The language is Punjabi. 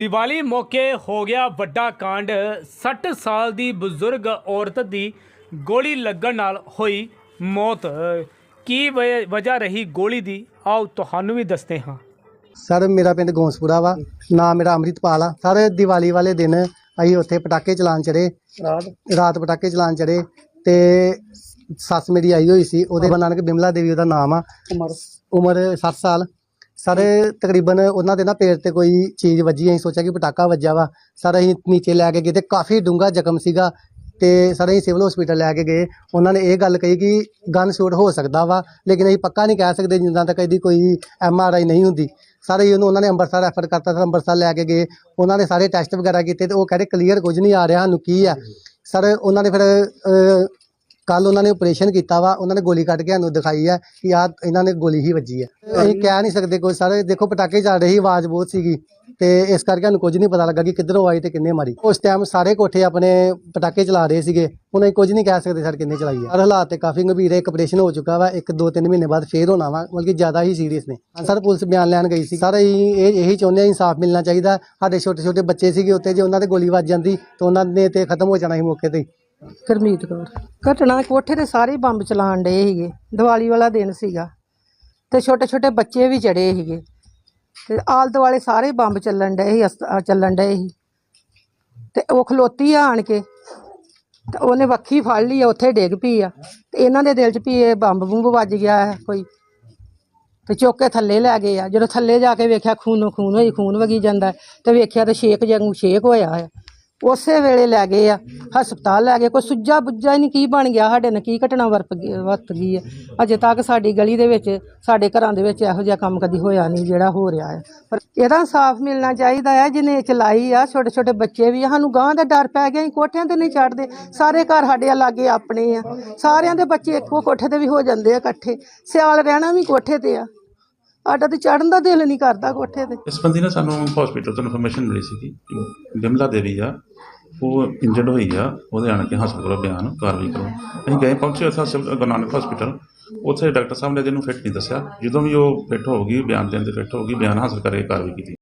ਦੀਵਾਲੀ ਮੌਕੇ ਹੋ ਗਿਆ ਵੱਡਾ ਕਾਂਡ। 60 ਸਾਲ ਦੀ ਬਜ਼ੁਰਗ ਔਰਤ ਦੀ ਗੋਲੀ ਲੱਗਣ ਨਾਲ ਹੋਈ ਮੌਤ। ਕੀ ਵਜ- ਵਜ੍ਹਾ ਰਹੀ ਗੋਲੀ ਦੀ? ਆਓ ਤੁਹਾਨੂੰ ਵੀ ਦੱਸਦੇ ਹਾਂ। ਸਰ ਮੇਰਾ ਪਿੰਡ ਗੋਂਸਪੁਰਾ ਵਾ। ਨਾਮ ਮੇਰਾ ਅੰਮ੍ਰਿਤਪਾਲ ਆ। ਸਰ ਦੀਵਾਲੀ ਵਾਲੇ ਦਿਨ ਅਸੀਂ ਉੱਥੇ ਪਟਾਕੇ ਚਲਾਉਣ ਚੜੇ ਰਾਤ? ਰਾਤ ਪਟਾਕੇ ਚਲਾਉਣ ਚੜੇ ਤੇ ਸੱਸ ਮੇਰੀ ਆਈ ਹੋਈ ਸੀ। ਉਹਦੇ ਨਾਨਕ ਬਿਮਲਾ ਦੇਵੀ ਉਹਦਾ ਨਾਮ ਆ। ਉਮਰ? 60 ਸਾਲ। ਸਰ ਤਕਰੀਬਨ ਉਹਨਾਂ ਦੇ ਨਾ ਪੇਟ ਤੇ ਕੋਈ ਚੀਜ਼ ਵੱਜੀ ਅਸੀਂ ਸੋਚਿਆ ਕਿ ਪਟਾਕਾ ਵੱਜਾ ਵਾ। ਸਰ ਅਸੀਂ ਨੀਚੇ ਲੈ ਕੇ ਗਏ ਤੇ ਕਾਫੀ ਡੂੰਘਾ ਜ਼ਖਮ ਸੀਗਾ ਤੇ ਸਰ ਅਸੀਂ ਸਿਵਲ ਹਸਪੀਟਲ ਲੈ ਕੇ ਗਏ। ਉਹਨਾਂ ਨੇ ਇਹ ਗੱਲ ਕਹੀ ਕਿ ਗਨ ਸ਼ੂਟ ਹੋ ਸਕਦਾ ਵਾ ਲੇਕਿਨ ਅਸੀਂ ਪੱਕਾ ਨਹੀਂ ਕਹਿ ਸਕਦੇ ਜਿੰਨਾ ਤੱਕ ਇਹਦੀ ਕੋਈ ਐਮ ਆਰ ਆਈ ਨਹੀਂ ਹੁੰਦੀ। ਸਾਰੇ ਉਹਨੂੰ ਉਹਨਾਂ ਨੇ ਅੰਮ੍ਰਿਤਸਰ ਰੈਫਰ ਕਰਤਾ ਸਰ ਅੰਮ੍ਰਿਤਸਰ ਲੈ ਕੇ ਗਏ। ਉਹਨਾਂ ਨੇ ਸਾਰੇ ਟੈਸਟ ਵਗੈਰਾ ਕੀਤੇ ਤੇ ਉਹ ਕਹਿੰਦੇ ਕਲੀਅਰ ਕੁਝ ਨਹੀਂ ਆ ਰਿਹਾ ਸਾਨੂੰ ਕੀ ਆ? ਸਰ ਉਹਨਾਂ ਨੇ ਫਿਰ ਕੱਲ ਉਹਨਾਂ ਨੇ ਆਪਰੇਸ਼ਨ ਕੀਤਾ ਵਾ, ਉਹਨਾਂ ਨੇ ਗੋਲੀ ਕੱਢ ਕੇ ਸਾਨੂੰ ਦਿਖਾਈ ਆ ਕਿ ਆ ਇਹਨਾਂ ਨੇ ਗੋਲੀ ਹੀ ਵੱਜੀ ਆ। ਅਸੀਂ ਕਹਿ ਨਹੀਂ ਸਕਦੇ ਕੋਈ, ਸਾਰੇ ਦੇਖੋ ਪਟਾਕੇ ਚੱਲ ਰਹੇ ਸੀ, ਆਵਾਜ਼ ਬਹੁਤ ਸੀਗੀ ਤੇ ਇਸ ਕਰਕੇ ਸਾਨੂੰ ਕੁਝ ਨਹੀਂ ਪਤਾ ਲੱਗਾ ਕਿ ਕਿੱਧਰੋਂ ਆਈ ਤੇ ਕਿੰਨੇ ਮਾਰੀ। ਉਸ ਟਾਈਮ ਸਾਰੇ ਕੋਠੇ ਆਪਣੇ ਪਟਾਕੇ ਚਲਾ ਰਹੇ ਸੀਗੇ, ਹੁਣ ਅਸੀਂ ਕੁਝ ਨਹੀਂ ਕਹਿ ਸਕਦੇ ਸਰ ਕਿੰਨੇ ਚਲਾਈ ਆ। ਸਰ ਹਾਲਾਤ ਤੇ ਕਾਫੀ ਗੰਭੀਰ ਹੈ ਇੱਕ ਆਪਰੇਸ਼ਨ ਹੋ ਚੁੱਕਾ ਵਾ, ਇੱਕ ਦੋ ਤਿੰਨ ਮਹੀਨੇ ਬਾਅਦ ਫੇਰ ਹੋਣਾ ਵਾ, ਮਤਲਬ ਕਿ ਜ਼ਿਆਦਾ ਹੀ ਸੀਰੀਅਸ ਨੇ। ਸਰ ਪੁਲਿਸ ਬਿਆਨ ਲੈਣ ਗਈ ਸੀ। ਸਰ ਅਸੀਂ ਇਹ, ਇਹੀ ਚਾਹੁੰਦੇ ਹਾਂ ਇਨਸਾਫ ਮਿਲਣਾ ਚਾਹੀਦਾ। ਸਾਡੇ ਛੋਟੇ ਛੋਟੇ ਬੱਚੇ ਸੀਗੇ ਉੱਤੇ ਜੇ ਉਹਨਾਂ ਦੇ ਗੋਲੀ ਵੱਜ ਜਾਂਦੀ, ਤਾਂ ਉਹਨਾਂ ਨੇ ਤੇ ਖਤਮ ਹੋ ਜਾਣਾ ਸੀ ਮੌਕੇ ਤੇ ਹੀ ਗੁਰਮੀਤ ਕੌਰ। ਘਟਨਾ ਕੋਠੇ ਤੇ ਸਾਰੇ ਹੀ ਬੰਬ ਚਲਾਣ ਡਏ ਸੀਗੇ। ਦੀਵਾਲੀ ਵਾਲਾ ਦਿਨ ਸੀਗਾ। ਤੇ ਛੋਟੇ ਛੋਟੇ ਬੱਚੇ ਵੀ ਚੜੇ ਸੀਗੇ। ਤੇ ਆਲ ਦੁਆਲੇ ਸਾਰੇ ਬੰਬ ਚੱਲਣ ਡਏ ਸੀ ਅਸ- ਅਹ ਚੱਲਣ ਡਏ ਸੀ। ਤੇ ਉਹ ਖਲੋਤੀ ਆ ਆਣ ਕੇ। ਤੇ ਉਹਨੇ ਵੱਖੀ ਫੜ ਲਈ ਆ, ਉੱਥੇ ਡਿੱਗ ਪਈ ਆ। ਤੇ ਇਹਨਾਂ ਦੇ ਦਿਲ 'ਚ ਵੀ ਇਹ ਬੰਬ ਬੁੰਬ ਵੱਜ ਗਿਆ ਹੈ ਕੋਈ। ਤੇ ਚੁੱਕ ਕੇ ਥੱਲੇ ਲੈ ਗਏ ਆ। ਜਦੋਂ ਥੱਲੇ ਜਾ ਕੇ ਵੇਖਿਆ ਖੂਨੋਂ ਖੂਨ ਹੋਈ ਖੂਨ ਵਗੀ ਜਾਂਦਾ ਹੈ, ਤੇ ਵੇਖਿਆ ਤੇ ਛੇਕ ਵਾਂਗੂ ਛੇਕ ਹੋਇਆ ਹੈ। ਉਸੇ ਵੇਲੇ ਲੈ ਗਏ ਆ ਹਸਪਤਾਲ ਲੈ ਗਏ ਕੋਈ ਸੁੱਜਾ ਬੁੱਜਾ ਹੀ ਨਹੀਂ ਕੀ ਬਣ ਗਿਆ ਸਾਡੇ ਨਾਲ ਕੀ ਘਟਨਾ ਵਰਪ ਗਈ ਵਰਤ ਗਈ ਹੈ ਅਜੇ ਤੱਕ ਸਾਡੀ ਗਲੀ ਦੇ ਵਿੱਚ ਸਾਡੇ ਘਰਾਂ ਦੇ ਵਿੱਚ ਇਹੋ ਜਿਹਾ ਕੰਮ ਕਦੀ ਹੋਇਆ ਨਹੀਂ ਜਿਹੜਾ ਹੋ ਰਿਹਾ ਹੈ ਪਰ ਇਹਦਾ ਇਨਸਾਫ ਮਿਲਣਾ ਚਾਹੀਦਾ ਹੈ ਜਿਹਨੇ ਚਲਾਈ ਆ ਛੋਟੇ ਛੋਟੇ ਬੱਚੇ ਵੀ ਆ, ਸਾਨੂੰ ਗਾਂ ਦਾ ਡਰ ਪੈ ਗਿਆ ਅਸੀਂ ਕੋਠਿਆਂ ਤੇ ਨਹੀਂ ਚੜਦੇ ਸਾਰੇ ਘਰ ਸਾਡੇ ਆ ਲਾਗੇ ਆਪਣੇ ਆ। ਸਾਰਿਆਂ ਦੇ ਬੱਚੇ ਇੱਕੋ ਕੋਠੇ ਤੇ ਵੀ ਹੋ ਜਾਂਦੇ ਆ ਇਕੱਠੇ ਸਿਆਲ ਰਹਿਣਾ ਵੀ ਕੋਠੇ ਤੇ ਆ। ਸਾਡਾ ਤੇ ਚੜਨ ਦਾ ਦਿਲ ਨਹੀਂ ਕਰਦਾ ਕੋਠੇ ਤੇ। ਇਸ ਬੰਦੀ ਨਾ ਸਾਨੂੰ ਹਸਪੀਟਲ ਤੋਂ ਇਨਫੋਰਮੇਸ਼ਨ ਮਿਲੀ ਸੀ ਕਿ ਬਿਮਲਾ ਦੇਵੀ ਆ, ਉਹ ਇੰਜਰਡ ਹੋਈ ਆ, ਉਹਦੇ ਆਣ ਕੇ ਹਸਪਤਾਲ ਬਿਆਨ ਕਾਰਵਾਈ ਕਰੋ। ਅਸੀਂ ਗਏ, ਪਹੁੰਚੇ ਉੱਥੇ ਸਿਵਲ ਗੁਰੂ ਨਾਨਕ ਹਸਪੀਟਲ ਉੱਥੇ ਡਾਕਟਰ ਸਾਹਿਬ ਨੇ ਜਿਹਨੂੰ ਫਿੱਟ ਨਹੀਂ ਦੱਸਿਆ, ਜਦੋਂ ਵੀ ਉਹ ਫਿੱਟ ਹੋ ਗਈ ਬਿਆਨ ਦੇਣ ਦੇ ਫਿੱਟ ਹੋ ਗਈ ਬਿਆਨ ਹਾਸਲ ਕਰਕੇ ਕਾਰਵਾਈ ਕੀਤੀ।